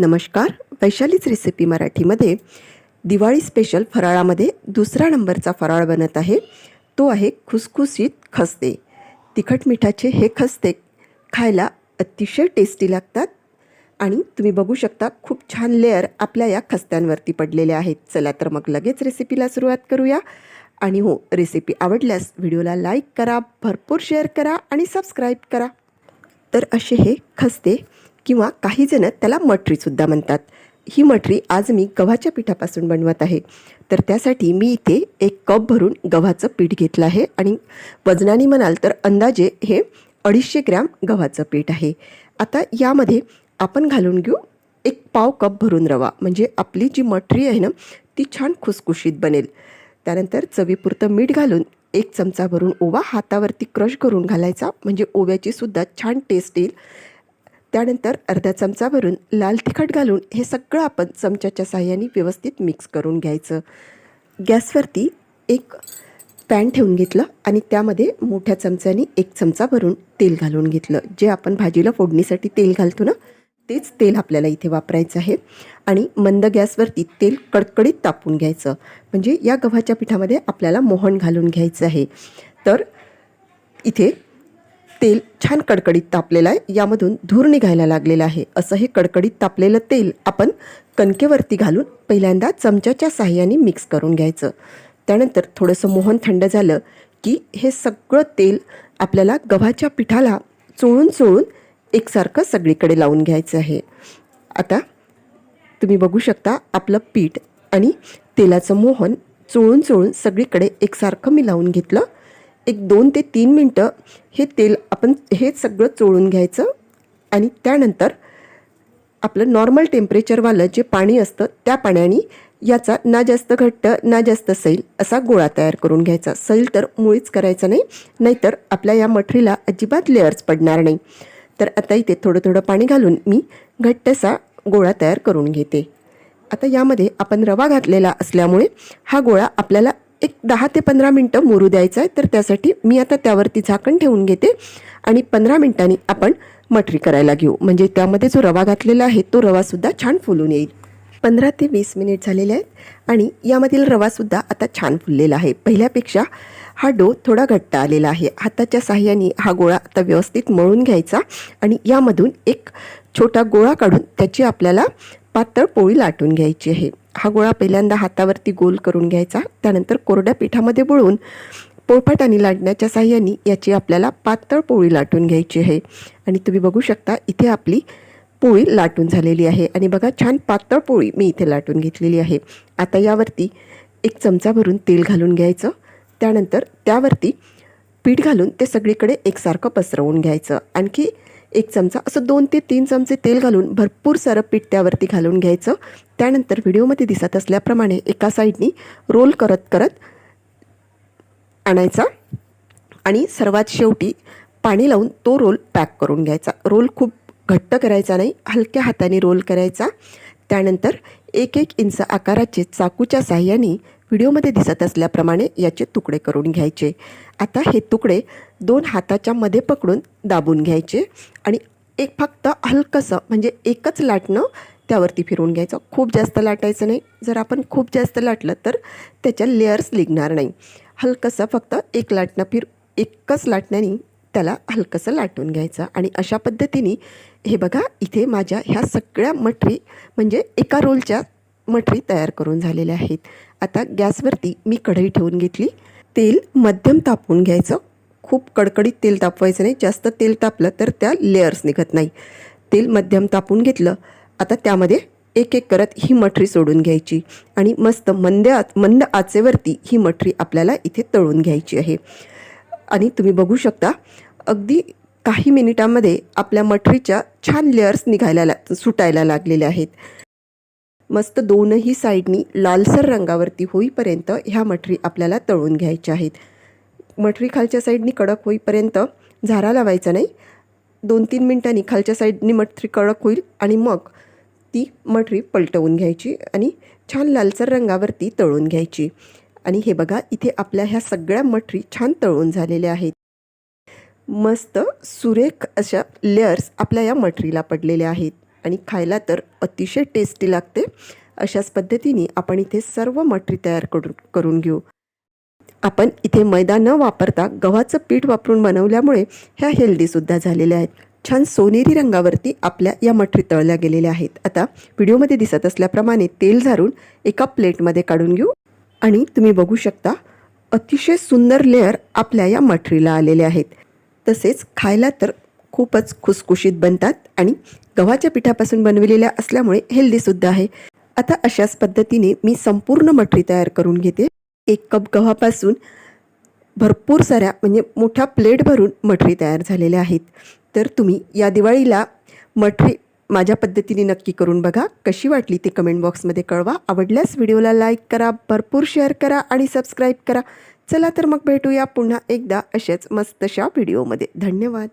नमस्कार वैशालीच रेसिपी मराठीमध्ये दिवाळी स्पेशल फराळामध्ये दुसरा नंबरचा फराळ बनत आहे. तो आहे खुसखुशीत खस्ते. तिखट मिठाचे हे खस्ते खायला अतिशय टेस्टी लागतात आणि तुम्ही बघू शकता खूप छान लेअर आपल्या या खस्त्यांवरती पडलेले आहेत. चला तर मग लगेच रेसिपीला सुरुवात करूया. आणि हो रेसिपी आवडल्यास व्हिडिओला लाईक करा भरपूर शेअर करा आणि सबस्क्राईब करा. तर असे हे खस्ते किंवा काहीजणं त्याला मटरीसुद्धा म्हणतात. ही मटरी आज मी गव्हाच्या पिठापासून बनवत आहे. तर त्यासाठी मी इथे एक कप भरून गव्हाचं पीठ घेतलं आहे आणि वजनाने म्हणाल तर अंदाजे हे अडीचशे ग्रॅम गव्हाचं पीठ आहे. आता यामध्ये आपण घालून घेऊ एक पाव कप भरून रवा. म्हणजे आपली जी मटरी आहे ना ती छान खुसखुशीत बनेल. त्यानंतर चवीपुरतं मीठ घालून एक चमचा भरून ओवा हातावरती क्रश करून घालायचा. म्हणजे ओव्याची सुद्धा छान टेस्ट येईल. त्यानंतर अर्धा चमचा भरून लाल तिखट घालून हे सगळं आपण चमच्याच्या साह्याने व्यवस्थित मिक्स करून घ्यायचं. गॅसवरती एक पॅन ठेवून घेतलं आणि त्यामध्ये मोठ्या चमच्याने एक चमचा भरून तेल घालून घेतलं. जे आपण भाजीला फोडणीसाठी तेल घालतो ना तेच तेल आपल्याला इथे वापरायचं आहे. आणि मंद गॅसवरती तेल कडकडीत तापून घ्यायचं. म्हणजे या गव्हाच्या पिठामध्ये आपल्याला मोहन घालून घ्यायचं आहे. तर इथे तेल छान कडकडीत तापलेलं आहे. यामधून धूर निघायला लागलेला आहे. असं हे कडकडीत तापलेलं तेल आपण कणकेवरती घालून पहिल्यांदा चमच्याच्या साह्याने मिक्स करून घ्यायचं. त्यानंतर थोडंसं मोहन थंड झालं की हे सगळं तेल आपल्याला गव्हाच्या पिठाला चोळून चोळून एकसारखं सगळीकडे लावून घ्यायचं आहे. आता तुम्ही बघू शकता आपलं पीठ आणि तेलाचं मोहन चोळून चोळून सगळीकडे एकसारखं मी लावून घेतलं. एक दोन ते तीन मिनटं हे तेल आपण हे सगळं चोळून घ्यायचं आणि त्यानंतर आपलं नॉर्मल टेम्परेचरवालं जे पाणी असतं त्या पाण्याने याचा ना जास्त घट्ट ना जास्त सैल असा गोळा तयार करून घ्यायचा. सैल तर मुळीच करायचा नाही नाहीतर आपल्या या मठरीला अजिबात लेअर्स पडणार नाही. तर आता इथे थोडं थोडं पाणी घालून मी घट्टसा गोळा तयार करून घेते. आता यामध्ये आपण रवा घातलेला असल्यामुळे हा गोळा आपल्याला एक दहा ते पंधरा मिनटं मुरू द्यायचा आहे. तर त्यासाठी मी आता त्यावरती झाकण ठेवून घेते आणि पंधरा मिनटांनी आपण मटरी करायला घेऊ. म्हणजे त्यामध्ये जो रवा घातलेला आहे तो रवासुद्धा छान फुलून येईल. पंधरा ते वीस मिनिट झालेले आहेत आणि यामधील रवासुद्धा आता छान फुललेला आहे. पहिल्यापेक्षा हा डो थोडा घट्ट आलेला आहे. हाताच्या साह्याने हा गोळा आता व्यवस्थित मळून घ्यायचा आणि यामधून एक छोटा गोळा काढून त्याची आपल्याला पातळ पोळी लाटून घ्यायची आहे. हा गोळा पहिल्यांदा हातावरती गोल करून घ्यायचा. त्यानंतर कोरड्या पिठामध्ये बुळवून आणि लाटण्याच्या साह्याने याची आपल्याला पातळ पोळी लाटून घ्यायची आहे. आणि तुम्ही बघू शकता इथे आपली पोळी लाटून झालेली आहे. आणि बघा छान पातळ पोळी मी इथे लाटून घेतलेली आहे. आता यावरती एक चमचा भरून तेल घालून घ्यायचं. त्यानंतर त्यावरती पीठ घालून ते सगळीकडे एकसारखं पसरवून घ्यायचं. आणखी एक चमचा असं दोन ते तीन चमचे तेल घालून भरपूर सारं पीठ त्यावरती घालून घ्यायचं. त्यानंतर व्हिडिओमध्ये दिसत असल्याप्रमाणे एका साईडनी रोल करत करत आणायचा. आणि सर्वात शेवटी पाणी लावून तो रोल पॅक करून घ्यायचा. रोल खूप घट्ट करायचा नाही हलक्या हाताने रोल करायचा. त्यानंतर एक एक इंच आकाराचे चाकूच्या साह्याने व्हिडिओमध्ये दिसत असल्याप्रमाणे याचे तुकडे करून घ्यायचे. आता हे तुकडे दोन हाताच्या मध्ये पकडून दाबून घ्यायचे आणि एक फक्त हलकंसं म्हणजे एकच लाटणं त्यावरती फिरवून घ्यायचं. खूप जास्त लाटायचं नाही. जर आपण खूप जास्त लाटलं तर त्याच्या लेअर्स निघणार नाही. हलकंसं फक्त एक लाटणं फिर एकच लाटण्याने त्याला हलकंसं लाटून घ्यायचं. आणि अशा पद्धतीने हे बघा इथे माझ्या ह्या सगळ्या मटरी म्हणजे एका रोलच्या मटरी तयार करून झालेल्या आहेत. आता गॅसवरती मी कढई ठेवून घेतली. तेल मध्यम तापवून घ्यायचं. खूप कडकडीत तेल तापवायचं नाही. जास्त तेल तापलं तर त्या लेअर्स निघत नाही. तेल मध्यम तापून घेतलं. आता त्यामध्ये एक एक करत ही मठरी सोडून घ्यायची. आणि मस्त मंद आच मंद आचेवरती ही मठरी आपल्याला इथे तळून घ्यायची आहे. आणि तुम्ही बघू शकता अगदी काही मिनिटांमध्ये आपल्या मठरीच्या छान लेअर्स निघायला ला सुटायला लागलेल्या आहेत. मस्त दोनही साईडनी लालसर रंगावरती होईपर्यंत ह्या मठरी आपल्याला तळून घ्यायच्या आहेत. मठरी खालच्या साईडनी कडक होईपर्यंत झारा लावायचा नाही. दोन तीन मिनटांनी खालच्या साईडनी मठरी कडक होईल आणि मग ती मठरी पलटवून घ्यायची आणि छान लालसर रंगावरती तळून घ्यायची. आणि हे बघा इथे आपल्या ह्या सगळ्या मठरी छान तळून झालेल्या आहेत. मस्त सुरेख अशा लेअर्स आपल्या या मठरीला पडलेल्या आहेत. आणि खायला तर अतिशय टेस्टी लागते. अशाच पद्धतीने आपण इथे सर्व मटरी तयार करून करून घेऊ. आपण इथे मैदा न वापरता गव्हाचं पीठ वापरून बनवल्यामुळे ह्या हेल्दीसुद्धा झालेल्या आहेत. छान सोनेरी रंगावरती आपल्या या मठरी तळल्या गेलेल्या आहेत. आता व्हिडिओमध्ये दिसत असल्याप्रमाणे तेल झारून एका प्लेटमध्ये काढून घेऊ. आणि तुम्ही बघू शकता अतिशय सुंदर लेअर आपल्या या मठरीला आलेले आहेत. तसेच खायला तर खूपच खुसखुशीत बनतात आणि गव्हाच्या पिठापासून बनविलेल्या असल्यामुळे हेल्दीसुद्धा आहे. आता अशाच पद्धतीने मी संपूर्ण मठरी तयार करून घेते. एक कप गव्हापासून भरपूर साऱ्या म्हणजे मोठ्या प्लेट भरून मठरी तयार झालेल्या आहेत. तर तुम्ही या दिवाळीला मठरी माझ्या पद्धतीने नक्की करून बघा. कशी वाटली ते कमेंट बॉक्समध्ये कळवा. आवडल्यास व्हिडिओला लाईक करा भरपूर शेअर करा आणि सबस्क्राईब करा. चला तर मग भेटूया पुन्हा एकदा अशाच मस्तशा व्हिडिओमध्ये धन्यवाद.